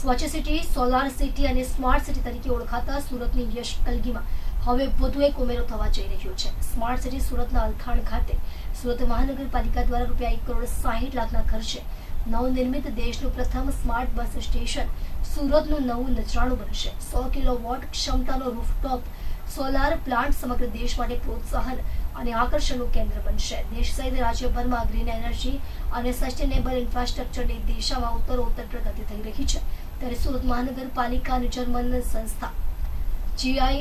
સ્વચ્છ city, solar city અને smart city તરીકે ઓળખાતા સુરતની યશ કલગીમાં. હવે વધુ એક ઉમેરો થવા જઈ રહ્યો છે. સ્માર્ટ સિટી સુરતના અલથાણ ખાતે સુરત મહાનગરપાલિકા દ્વારા રૂપિયા એક કરોડ સાહીઠ લાખના ખર્ચે નવનિર્મિત દેશનું પ્રથમ સ્માર્ટ બસ સ્ટેશન સુરતનું નવું નજરાણું બનશે. સો કિલો વોટ ક્ષમતાનો રૂફટોપ સોલાર પ્લાન્ટ સમગ્ર દેશ માટે પ્રોત્સાહન અને આકર્ષણનું કેન્દ્ર બનશે. દેશ સહિત રાજ્યભરમાં ગ્રીન એનર્જી અને સસ્ટેનેબલ ઇન્ફ્રાસ્ટ્રક્ચરની દિશામાં ઉત્તરોત્તર પ્રગતિ થઈ રહી છે. ત્યારે સુરત મહાનગરપાલિકાની જર્મન સંસ્થા જીઆઈ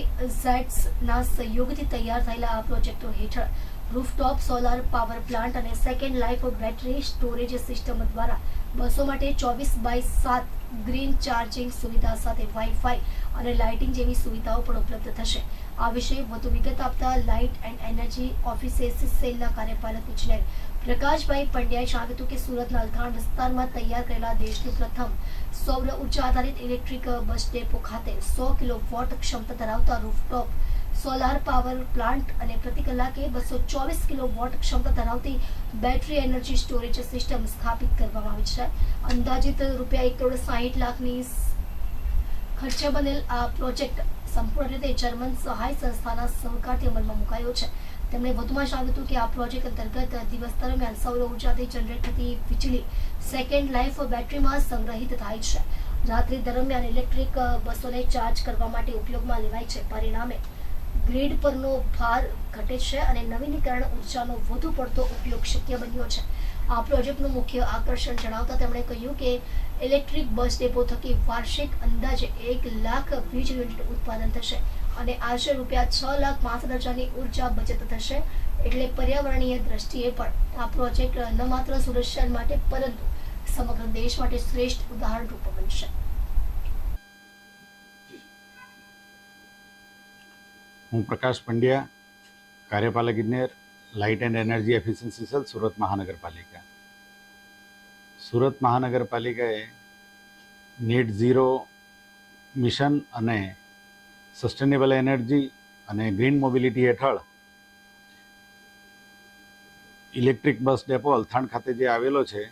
ના સહયોગથી તૈયાર થયેલા આ પ્રોજેક્ટો હેઠળ રૂફટોપ સોલાર પાવર પ્લાન્ટ અને second life battery storage system દ્વારા બસો માટે ચોવીસ બાય સાત ગ્રીન ચાર્જિંગ સુવિધા સાથે વાઈફાઈ અને લાઇટિંગ જેવી સુવિધાઓ પણ ઉપલબ્ધ થશે. આ વિશે વધુ વિગત આપતા લાઇટ એન્ડ એનર્જી ઓફિસેસ સેલના કાર્યપાલક ઇજનેર પ્રકાશભાઈ પંડ્યાએ જણાવ્યું હતું કે સુરતના અલથાણ વિસ્તારમાં તૈયાર કરેલા દેશનું પ્રથમ સૌર ઊર્જા આધારિત ઇલેક્ટ્રિક બસ ડેપો ખાતે સો કિલો વોટ ક્ષમતા ધરાવતા રૂફટોપ સોલાર પાવર પ્લાન્ટ અને પ્રતિ કલાકે બસો ચોવીસ કિલો વોટ ક્ષમતા ધરાવતી બેટરી એનર્જી સ્ટોરેજ સિસ્ટમ સ્થાપિત કરવામાં આવી છે. અંદાજિત રૂપિયા એક કરોડ સાહીઠ લાખની ખર્ચે બનેલ આ પ્રોજેક્ટ સંપૂર્ણ રીતે જર્મન સહાય સંસ્થાના સહકારથી અમલમાં મુકાયો છે. તેમણે વધુમાં જણાવ્યું હતું કે આ પ્રોજેક્ટ અંતર્ગત દિવસ દરમિયાન સૌર ઉર્જાથી જનરેટ થતી વીજળી સેકન્ડ લાઈફ બેટરીમાં સંગ્રહિત થાય છે. રાત્રિ દરમિયાન ઇલેક્ટ્રિક બસોને ચાર્જ કરવા માટે ઉપયોગમાં લેવાય છે. પરિણામે ગ્રીડ પરનો ભાર ઘટે છે અને નવીનીકરણ ઉર્જાનો વધુ પડતો ઉપયોગ શક્ય બન્યો છે. આ પ્રોજેક્ટનું મુખ્ય આકર્ષણ જણાવતા તેમણે કહ્યું કે ઇલેક્ટ્રિક બસ ડેપો થકી વાર્ષિક અંદાજે એક લાખ વીજ યુનિટ ઉત્પાદન થશે અને આશરે રૂપિયા છ લાખ પાંસઠ હજારની ઊર્જા બચત થશે એટલે પર્યાવરણીય દ્રષ્ટિએ પણ. આ પ્રોજેક્ટ ન માત્ર શહેર માટે પરંતુ સમગ્ર દેશ માટે શ્રેષ્ઠ ઉદાહરણ રૂપ બનશે. હું પ્રકાશ પંડ્યા, કાર્યપાલક ઇજનેર, light and energy efficiency cell, Surat મહાનગરપાલિકા. સુરત મહાનગરપાલિકાએ નેટ ઝીરો મિશન અને સસ્ટેનેબલ એનર્જી અને ગ્રીન મોબિલિટી હેઠળ ઇલેક્ટ્રિક બસ ડેપો અલથાણ ખાતે જે આવેલો છે,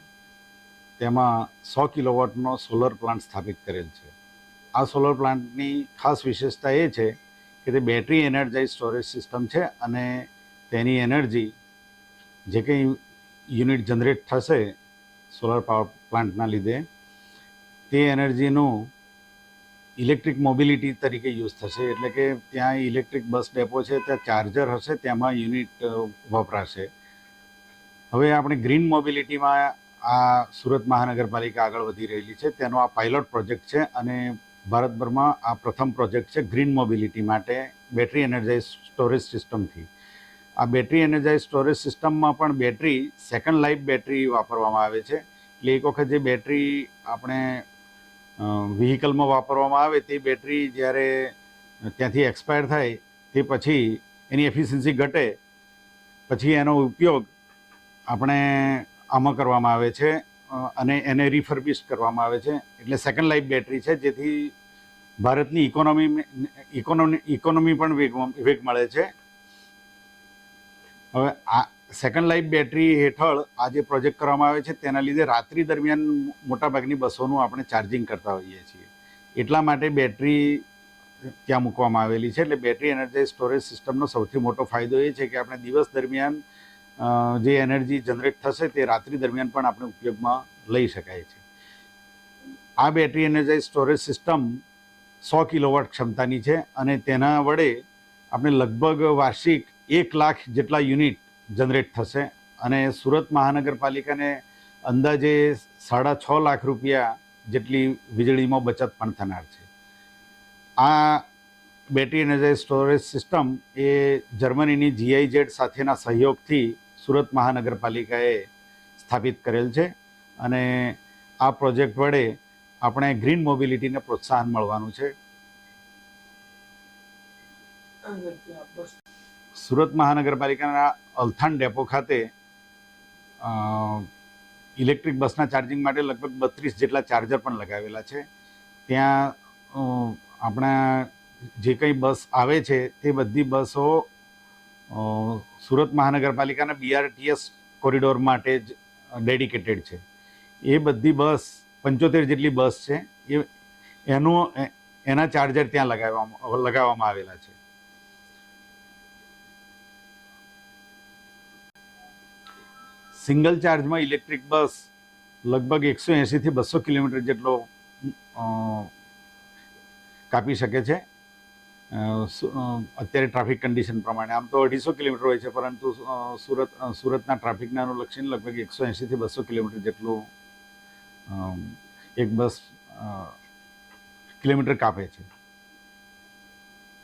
તેમાં સો કિલોવોટનો સોલર પ્લાન્ટ સ્થાપિત કરેલ છે. આ સોલર પ્લાન્ટની ખાસ વિશેષતા એ છે કે તે બેટરી એનર્જાઇઝ સ્ટોરેજ સિસ્ટમ છે અને તેની એનર્જી જે કંઈ યુનિટ જનરેટ થશે સોલર પાવર પ્લાન્ટના લીધે, તે એનર્જીનું ઇલેક્ટ્રિક મોબિલિટી તરીકે યુઝ થશે. એટલે કે ત્યાં ઇલેક્ટ્રિક બસ ડેપો છે, ત્યાં ચાર્જર હશે, તેમાં યુનિટ વપરાશે. હવે આપણે ગ્રીન મોબિલિટીમાં આ સુરત મહાનગરપાલિકા આગળ વધી રહેલી છે. તેનો આ પાયલોટ પ્રોજેક્ટ છે અને ભારતભરમાં આ પ્રથમ પ્રોજેક્ટ છે ગ્રીન મોબિલિટી માટે, બેટરી એનર્જાઇઝ સ્ટોરેજ સિસ્ટમથી. આ બેટરી એનર્જાઇઝ સ્ટોરેજ સિસ્ટમમાં પણ બેટરી સેકન્ડ લાઈફ બેટરી વાપરવામાં આવે છે. એટલે એક વખત જે બેટરી આપણે વ્હીકલમાં વાપરવામાં આવે, તે બેટરી જ્યારે ત્યાંથી એક્સપાયર થાય, તે પછી એની એફિશિયન્સી ઘટે, પછી એનો ઉપયોગ આપણે આમાં કરવામાં આવે છે. અને એને રિફર્બિશ કરવામાં આવે છે. એટલે સેકન્ડ લાઈફ બેટરી છે, જેથી ભારતની ઇકોનોમી ઇકોનોમી ઇકોનોમી પણ વેગ વેગ મળે છે. હવે આ સેકન્ડ લાઈફ બેટરી હેઠળ આ જે પ્રોજેક્ટ કરવામાં આવે છે, તેના લીધે રાત્રિ દરમિયાન મોટાભાગની બસોનું આપણે ચાર્જિંગ કરતા હોઈએ છીએ. એટલા માટે બેટરી ત્યાં મૂકવામાં આવેલી છે. એટલે બેટરી એનર્જાઇઝ સ્ટોરેજ સિસ્ટમનો સૌથી મોટો ફાયદો એ છે કે આપણે દિવસ દરમિયાન જે એનર્જી જનરેટ થશે તે રાત્રિ દરમિયાન પણ આપણે ઉપયોગમાં લઈ શકાય છે. આ બેટરી એનર્જાઇઝ સ્ટોરેજ સિસ્ટમ સો કિલોવોટ ક્ષમતાની છે અને તેના વડે આપણે લગભગ વાર્ષિક એક લાખ જેટલા યુનિટ જનરેટ થશે અને સુરત મહાનગરપાલિકાને અંદાજે સાડા છ લાખ રૂપિયા જેટલી વીજળીમાં બચત પણ થનાર છે. આ બેટરી એનર્જાઇઝ સ્ટોરેજ સિસ્ટમ એ જર્મનીની જીઆઈજેડ સાથેના સહયોગથી સુરત મહાનગરપાલિકાએ સ્થાપિત કરેલ છે અને આ પ્રોજેક્ટ વડે આપણે ગ્રીન મોબિલિટીને પ્રોત્સાહન મળવાનું છે. સુરત મહાનગરપાલિકાના અલથાણ ડેપો ખાતે ઇલેક્ટ્રિક બસના ચાર્જિંગ માટે લગભગ બત્રીસ જેટલા ચાર્જર પણ લગાવેલા છે. ત્યાં આપણા જે કંઈ બસ આવે છે તે બધી બસો સુરત મહાનગરપાલિકાના બીઆરટીએસ કોરિડોર માટે જ ડેડિકેટેડ છે. એ બધી બસ પંચોતેર જેટલી બસ છે. એ, એનું એના ચાર્જર ત્યાં લગાવવામાં લગાવવામાં આવેલા છે. સિંગલ ચાર્જમાં ઇલેક્ટ્રિક બસ લગભગ એકસો એંશીથી બસો કિલોમીટર જેટલો કાપી શકે છે. અત્યારે ટ્રાફિક કન્ડિશન પ્રમાણે. આમ તો અઢીસો કિલોમીટર હોય છે, પરંતુ સુરત સુરતના ટ્રાફિકને અનુલક્ષીને લગભગ એકસો એંશીથી બસો કિલોમીટર જેટલું એક બસ કિલોમીટર કાપે છે.